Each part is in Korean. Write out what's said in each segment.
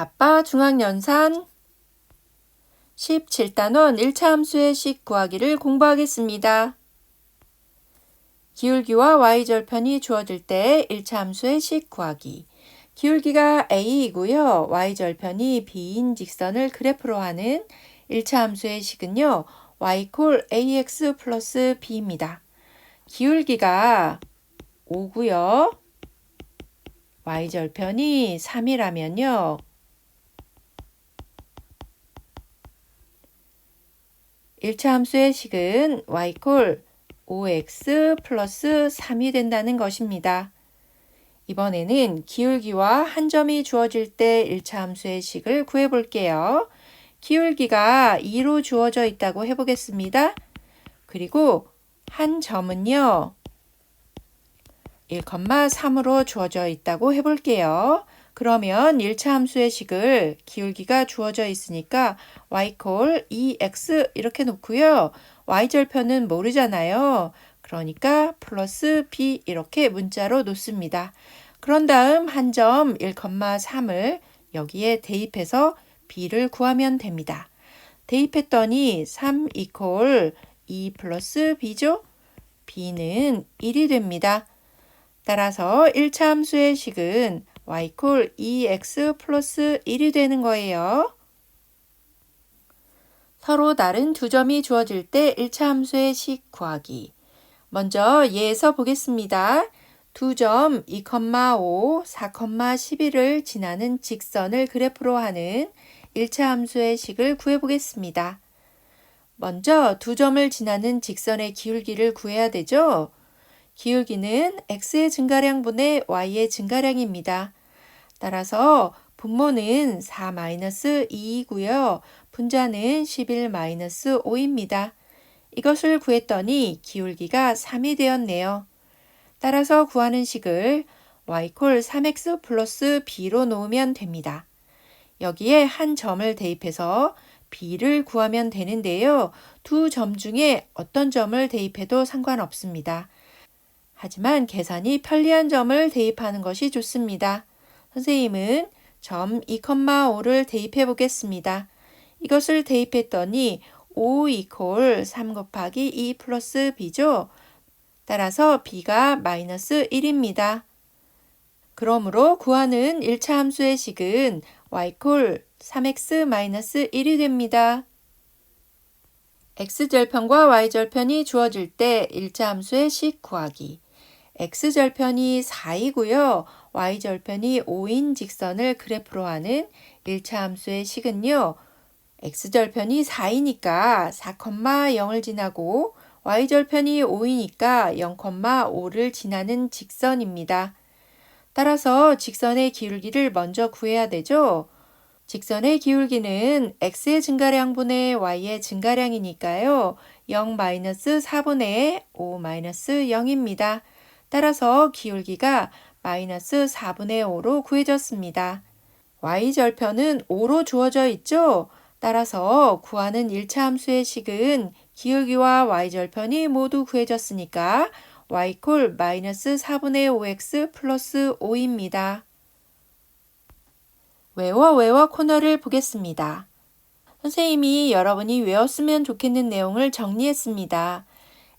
바빠 중앙연산 17단원 1차 함수의 식 구하기를 공부하겠습니다. 기울기와 y절편이 주어질 때 1차 함수의 식 구하기. 기울기가 a이고요. y절편이 b인 직선을 그래프로 하는 1차 함수의 식은요. y 콜 ax 플러스 b입니다. 기울기가 5고요. y절편이 3이라면요. 1차 함수의 식은 y 콜 5x 플러스 3이 된다는 것입니다. 이번에는 기울기와 한 점이 주어질 때 1차 함수의 식을 구해 볼게요. 기울기가 2로 주어져 있다고 해보겠습니다. 그리고 한 점은요. 1,3으로 주어져 있다고 해볼게요. 그러면 1차 함수의 식을 기울기가 주어져 있으니까 y 콜 2x 이렇게 놓고요. y절편은 모르잖아요. 그러니까 플러스 b 이렇게 문자로 놓습니다. 그런 다음 한 점 1,3을 여기에 대입해서 b를 구하면 됩니다. 대입했더니 3 이퀄 2 플러스 b죠? b는 1이 됩니다. 따라서 1차 함수의 식은 y 콜 2x 플러스 1이 되는 거예요. 서로 다른 두 점이 주어질 때 1차 함수의 식 구하기. 먼저 예에서 보겠습니다. 두 점 2,5, 4,11을 지나는 직선을 그래프로 하는 1차 함수의 식을 구해보겠습니다. 먼저 두 점을 지나는 직선의 기울기를 구해야 되죠? 기울기는 x의 증가량분의 y의 증가량입니다. 따라서 분모는 4-2이고요. 분자는 11-5입니다. 이것을 구했더니 기울기가 3이 되었네요. 따라서 구하는 식을 y 콜 3x 플러스 b로 놓으면 됩니다. 여기에 한 점을 대입해서 b를 구하면 되는데요. 두 점 중에 어떤 점을 대입해도 상관없습니다. 하지만 계산이 편리한 점을 대입하는 것이 좋습니다. 선생님은 점 2,5를 대입해 보겠습니다. 이것을 대입했더니 5 이퀄 3 곱하기 2 플러스 b죠. 따라서 b가 마이너스 1입니다. 그러므로 구하는 1차 함수의 식은 y 콜 3x 마이너스 1이 됩니다. x절편과 y절편이 주어질 때 1차 함수의 식 구하기. x절편이 4이고요. Y절편이 5인 직선을 그래프로 하는 1차 함수의 식은요. x절편이 4이니까 4,0을 지나고 y절편이 5이니까 0,5를 지나는 직선입니다. 따라서 직선의 기울기를 먼저 구해야 되죠. 직선의 기울기는 x의 증가량분의 y의 증가량이니까요. 0-4분의 5-0입니다. 따라서 기울기가 마이너스 4분의 5로 구해졌습니다. y절편은 5로 주어져 있죠? 따라서 구하는 1차 함수의 식은 기울기와 y절편이 모두 구해졌으니까 y 콜 마이너스 4분의 5x 플러스 5입니다. 외워 외워 코너를 보겠습니다. 선생님이 여러분이 외웠으면 좋겠는 내용을 정리했습니다.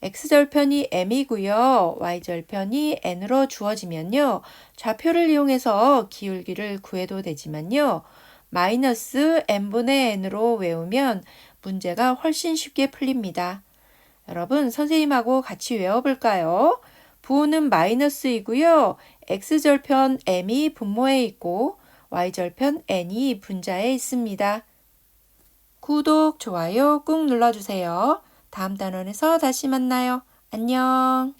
X절편이 m이고요. y절편이 n으로 주어지면요. 좌표를 이용해서 기울기를 구해도 되지만요. 마이너스 n분의 n으로 외우면 문제가 훨씬 쉽게 풀립니다. 여러분 선생님하고 같이 외워볼까요? 부호는 마이너스이고요. x절편 m이 분모에 있고 y절편 n이 분자에 있습니다. 구독, 좋아요 꾹 눌러주세요. 다음 단원에서 다시 만나요. 안녕.